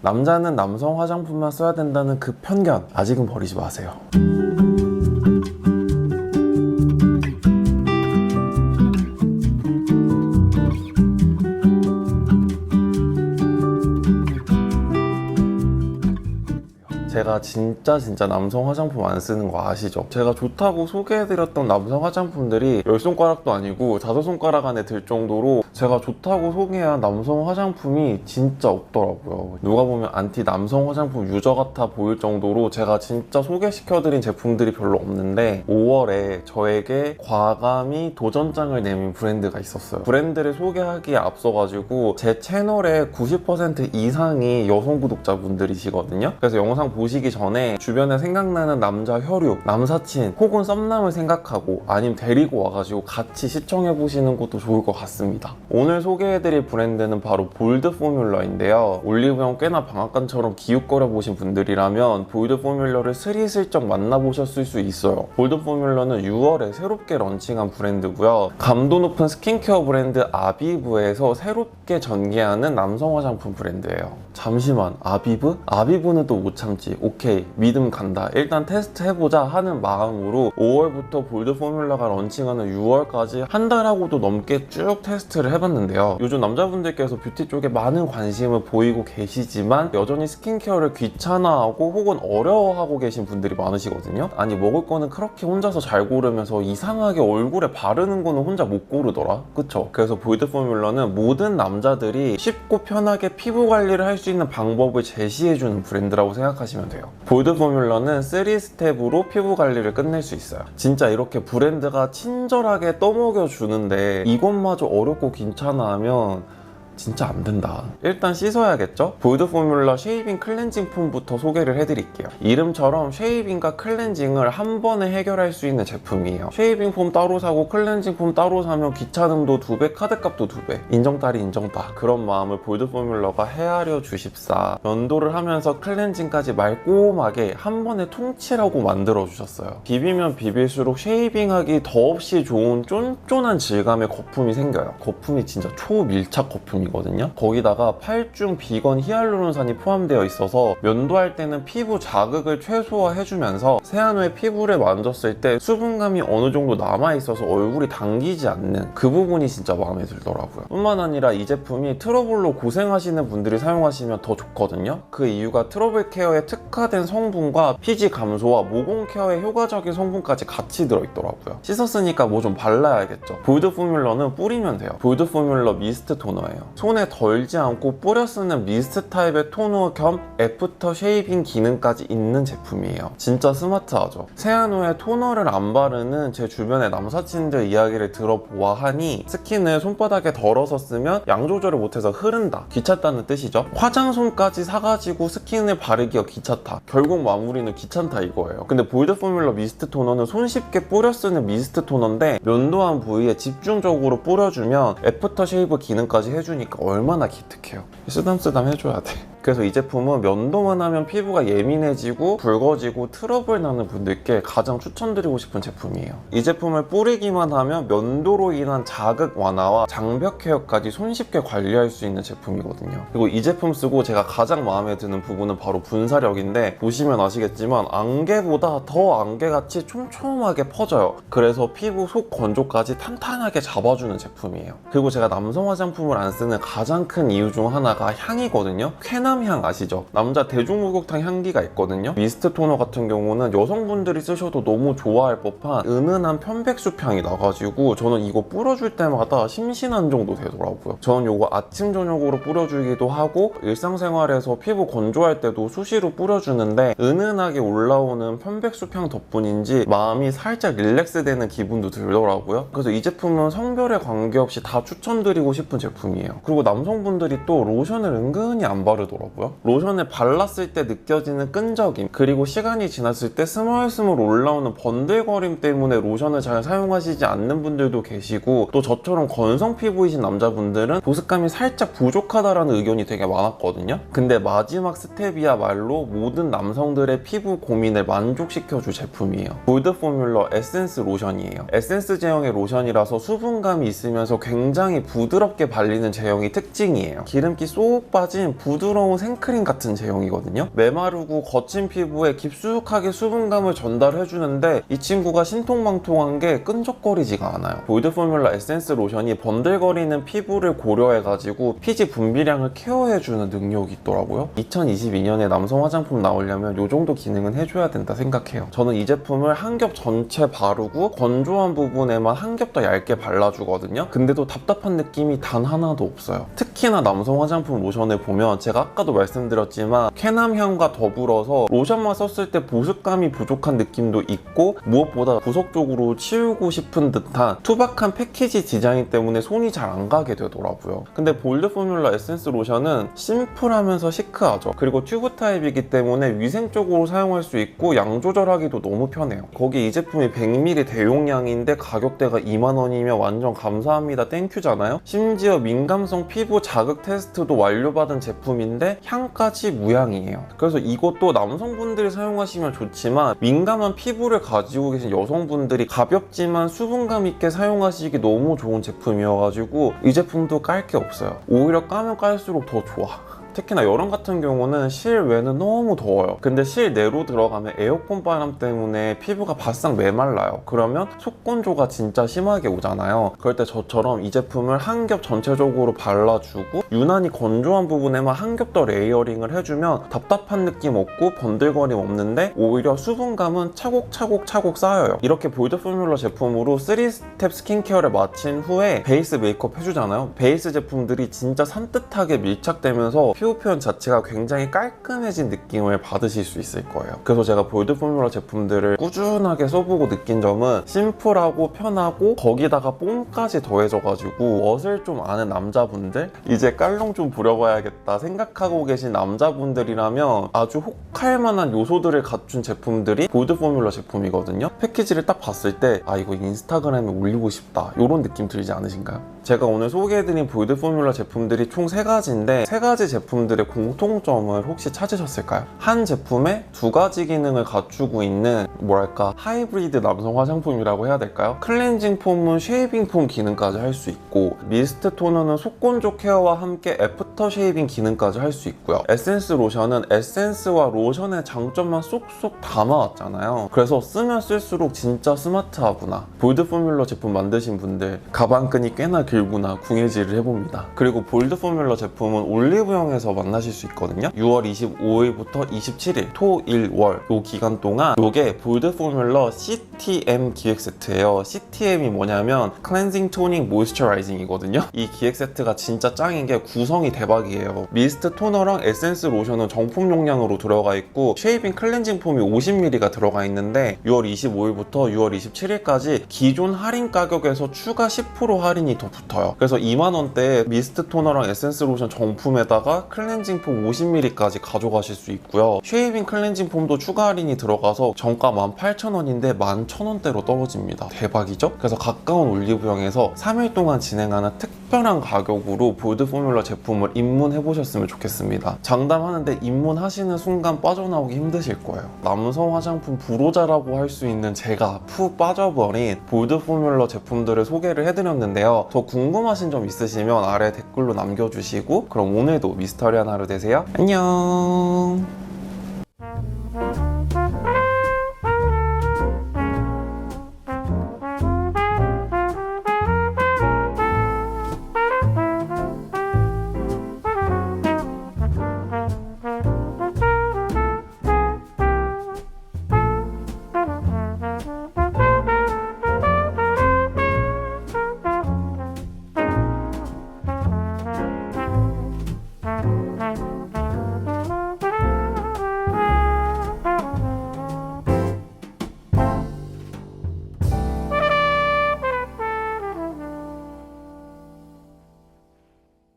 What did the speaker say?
남자는 남성 화장품만 써야 된다는 그 편견 아직은 버리지 마세요. 진짜 진짜 남성 화장품 안 쓰는 거 아시죠? 제가 좋다고 소개해드렸던 남성 화장품들이 열 손가락도 아니고 다섯 손가락 안에 들 정도로 제가 좋다고 소개한 남성 화장품이 진짜 없더라고요. 누가 보면 안티 남성 화장품 유저 같아 보일 정도로 제가 진짜 소개시켜드린 제품들이 별로 없는데 5월에 저에게 과감히 도전장을 내민 브랜드가 있었어요. 브랜드를 소개하기에 앞서가지고 제 채널의 90% 이상이 여성 구독자분들이시거든요. 그래서 영상 보시기 전에 주변에 생각나는 남자 혈육, 남사친 혹은 썸남을 생각하고 아니면 데리고 와가지고 같이 시청해 보시는 것도 좋을 것 같습니다. 오늘 소개해드릴 브랜드는 바로 볼드 포뮬러인데요. 올리브영 꽤나 방앗간처럼 기웃거려 보신 분들이라면 볼드 포뮬러를 스리슬쩍 만나보셨을 수 있어요. 볼드 포뮬러는 6월에 새롭게 런칭한 브랜드고요. 감도 높은 스킨케어 브랜드 아비브에서 새롭게 전개하는 남성 화장품 브랜드예요. 잠시만 아비브? 아비브는 또 못 참지. 오케이 믿음 간다. 일단 테스트 해보자 하는 마음으로 5월부터 볼드 포뮬러가 런칭하는 6월까지 한 달하고도 넘게 쭉 테스트를 해봤는데요. 요즘 남자분들께서 뷰티 쪽에 많은 관심을 보이고 계시지만 여전히 스킨케어를 귀찮아하고 혹은 어려워하고 계신 분들이 많으시거든요. 아니 먹을 거는 그렇게 혼자서 잘 고르면서 이상하게 얼굴에 바르는 거는 혼자 못 고르더라. 그쵸? 그래서 볼드 포뮬러는 모든 남자들이 쉽고 편하게 피부 관리를 할 수 있는 방법을 제시해주는 브랜드라고 생각하시면 돼요. 볼드 포뮬러는 3스텝으로 피부 관리를 끝낼 수 있어요. 진짜 이렇게 브랜드가 친절하게 떠먹여 주는데 이것마저 어렵고 귀찮아 하면 진짜 안 된다. 일단 씻어야겠죠? 볼드 포뮬러 쉐이빙 클렌징 폼부터 소개를 해드릴게요. 이름처럼 쉐이빙과 클렌징을 한 번에 해결할 수 있는 제품이에요. 쉐이빙 폼 따로 사고 클렌징 폼 따로 사면 귀찮음도 두 배, 카드값도 두 배. 인정딸이 인정다. 그런 마음을 볼드 포뮬러가 헤아려 주십사. 면도를 하면서 클렌징까지 말꼼하게 한 번에 통치라고 만들어 주셨어요. 비비면 비빌수록 쉐이빙하기 더없이 좋은 쫀쫀한 질감의 거품이 생겨요. 거품이 진짜 초밀착 거품이 거든요 거기다가 8중 비건 히알루론산이 포함되어 있어서 면도할 때는 피부 자극을 최소화해주면서 세안 후에 피부를 만졌을 때 수분감이 어느 정도 남아있어서 얼굴이 당기지 않는 그 부분이 진짜 마음에 들더라고요. 뿐만 아니라 이 제품이 트러블로 고생하시는 분들이 사용하시면 더 좋거든요. 그 이유가 트러블 케어에 특화된 성분과 피지 감소와 모공 케어에 효과적인 성분까지 같이 들어있더라고요. 씻었으니까 뭐 좀 발라야겠죠. 볼드 포뮬러는 뿌리면 돼요. 볼드 포뮬러 미스트 토너예요. 손에 덜지 않고 뿌려 쓰는 미스트 타입의 토너 겸 애프터 쉐이빙 기능까지 있는 제품이에요. 진짜 스마트하죠. 세안 후에 토너를 안 바르는 제 주변의 남사친들 이야기를 들어보아 하니 스킨을 손바닥에 덜어서 쓰면 양 조절을 못해서 흐른다. 귀찮다는 뜻이죠. 화장솜까지 사가지고 스킨을 바르기가 귀찮다. 결국 마무리는 귀찮다 이거예요. 근데 볼드 포뮬러 미스트 토너는 손쉽게 뿌려 쓰는 미스트 토너인데 면도한 부위에 집중적으로 뿌려주면 애프터 쉐이브 기능까지 해주니까 얼마나 기특해요. 쓰담쓰담 해줘야 돼. 그래서 이 제품은 면도만 하면 피부가 예민해지고 붉어지고 트러블 나는 분들께 가장 추천드리고 싶은 제품이에요. 이 제품을 뿌리기만 하면 면도로 인한 자극 완화와 장벽 케어까지 손쉽게 관리할 수 있는 제품이거든요. 그리고 이 제품 쓰고 제가 가장 마음에 드는 부분은 바로 분사력인데 보시면 아시겠지만 안개보다 더 안개같이 촘촘하게 퍼져요. 그래서 피부 속 건조까지 탄탄하게 잡아주는 제품이에요. 그리고 제가 남성 화장품을 안 쓰는 가장 큰 이유 중 하나가 향이거든요. 쾌 남향 아시죠? 남자 대중목욕탕 향기가 있거든요. 미스트 토너 같은 경우는 여성분들이 쓰셔도 너무 좋아할 법한 은은한 편백숲 향이 나가지고 저는 이거 뿌려줄 때마다 심신한 정도 되더라고요. 저는 이거 아침 저녁으로 뿌려주기도 하고 일상생활에서 피부 건조할 때도 수시로 뿌려주는데 은은하게 올라오는 편백숲 향 덕분인지 마음이 살짝 릴렉스 되는 기분도 들더라고요. 그래서 이 제품은 성별에 관계없이 다 추천드리고 싶은 제품이에요. 그리고 남성분들이 또 로션을 은근히 안 바르더라고요. 로션을 발랐을 때 느껴지는 끈적임 그리고 시간이 지났을 때 스멀스멀 올라오는 번들거림 때문에 로션을 잘 사용하시지 않는 분들도 계시고 또 저처럼 건성 피부이신 남자분들은 보습감이 살짝 부족하다라는 의견이 되게 많았거든요. 근데 마지막 스텝이야말로 모든 남성들의 피부 고민을 만족시켜줄 제품이에요. 골드 포뮬러 에센스 로션이에요. 에센스 제형의 로션이라서 수분감이 있으면서 굉장히 부드럽게 발리는 제형이 특징이에요. 기름기 쏙 빠진 부드러운 부드러운 생크림 같은 제형이거든요. 메마르고 거친 피부에 깊숙하게 수분감을 전달해주는데 이 친구가 신통망통한 게 끈적거리지가 않아요. 볼드 포뮬라 에센스 로션이 번들거리는 피부를 고려해가지고 피지 분비량을 케어해주는 능력이 있더라고요. 2022년에 남성 화장품 나오려면 이 정도 기능은 해줘야 된다 생각해요. 저는 이 제품을 한 겹 전체 바르고 건조한 부분에만 한 겹 더 얇게 발라주거든요. 근데도 답답한 느낌이 단 하나도 없어요. 특히나 남성 화장품 로션을 보면 제가 아까도 말씀드렸지만 쾌남향과 더불어서 로션만 썼을 때 보습감이 부족한 느낌도 있고 무엇보다 구석적으로 치우고 싶은 듯한 투박한 패키지 디자인 때문에 손이 잘 안 가게 되더라고요. 근데 볼드 포뮬라 에센스 로션은 심플하면서 시크하죠. 그리고 튜브 타입이기 때문에 위생적으로 사용할 수 있고 양 조절하기도 너무 편해요. 거기 이 제품이 100ml 대용량인데 가격대가 2만 원이면 완전 감사합니다 땡큐잖아요. 심지어 민감성 피부 자극 테스트도 완료받은 제품인데 향까지 무향이에요. 그래서 이것도 남성분들이 사용하시면 좋지만 민감한 피부를 가지고 계신 여성분들이 가볍지만 수분감 있게 사용하시기 너무 좋은 제품이어가지고 이 제품도 깔 게 없어요. 오히려 까면 깔수록 더 좋아. 특히나 여름 같은 경우는 실외는 너무 더워요. 근데 실내로 들어가면 에어컨 바람 때문에 피부가 바싹 메말라요. 그러면 속건조가 진짜 심하게 오잖아요. 그럴 때 저처럼 이 제품을 한 겹 전체적으로 발라주고 유난히 건조한 부분에만 한 겹 더 레이어링을 해주면 답답한 느낌 없고 번들거림 없는데 오히려 수분감은 차곡차곡 차곡 쌓여요. 이렇게 볼드 포뮬러 제품으로 3스텝 스킨케어를 마친 후에 베이스 메이크업 해주잖아요. 베이스 제품들이 진짜 산뜻하게 밀착되면서 피부 표현 자체가 굉장히 깔끔해진 느낌을 받으실 수 있을 거예요. 그래서 제가 볼드 포뮬러 제품들을 꾸준하게 써보고 느낀 점은 심플하고 편하고 거기다가 뽕까지 더해져가지고 멋을 좀 아는 남자분들 이제 깔롱 좀 부려봐야겠다 생각하고 계신 남자분들이라면 아주 혹할 만한 요소들을 갖춘 제품들이 볼드 포뮬러 제품이거든요. 패키지를 딱 봤을 때 아 이거 인스타그램에 올리고 싶다 이런 느낌 들지 않으신가요? 제가 오늘 소개해드린 볼드 포뮬러 제품들이 총 세가지인데세가지 제품 들의 공통점을 혹시 찾으셨을까요? 한 제품에 두 가지 기능을 갖추고 있는 뭐랄까 하이브리드 남성 화장품이라고 해야 될까요? 클렌징 폼은 쉐이빙 폼 기능까지 할 수 있고 미스트 토너는 속건조 케어와 함께 애프터 쉐이빙 기능까지 할 수 있고요. 에센스 로션은 에센스와 로션의 장점만 쏙쏙 담아왔잖아요. 그래서 쓰면 쓸수록 진짜 스마트하구나. 볼드 포뮬러 제품 만드신 분들 가방끈이 꽤나 길구나 궁예질을 해봅니다. 그리고 볼드 포뮬러 제품은 올리브영에 서 만나실 수 있거든요. 6월 25일부터 27일 토, 일, 월 요 기간 동안 요게 볼드 포뮬러 CTM 기획 세트예요. CTM이 뭐냐면 클렌징 토닝 모이스처라이징이거든요. 이 기획 세트가 진짜 짱인 게 구성이 대박이에요. 미스트 토너랑 에센스 로션은 정품 용량으로 들어가 있고 쉐이빙 클렌징 폼이 50ml가 들어가 있는데 6월 25일부터 6월 27일까지 기존 할인 가격에서 추가 10% 할인이 더 붙어요. 그래서 2만 원대에 미스트 토너랑 에센스 로션 정품에다가 클렌징 폼 50ml까지 가져가실 수 있고요. 쉐이빙 클렌징 폼도 추가 할인이 들어가서 정가 18,000원인데 11,000원대로 떨어집니다. 대박이죠? 그래서 가까운 올리브영에서 3일 동안 진행하는 특별한 가격으로 볼드 포뮬러 제품을 입문해 보셨으면 좋겠습니다. 장담하는데 입문하시는 순간 빠져나오기 힘드실 거예요. 남성 화장품 불호자라고 할 수 있는 제가 푹 빠져버린 볼드 포뮬러 제품들을 소개를 해드렸는데요. 더 궁금하신 점 있으시면 아래 댓글로 남겨주시고 그럼 오늘도 미스터리한 하루 되세요. 안녕.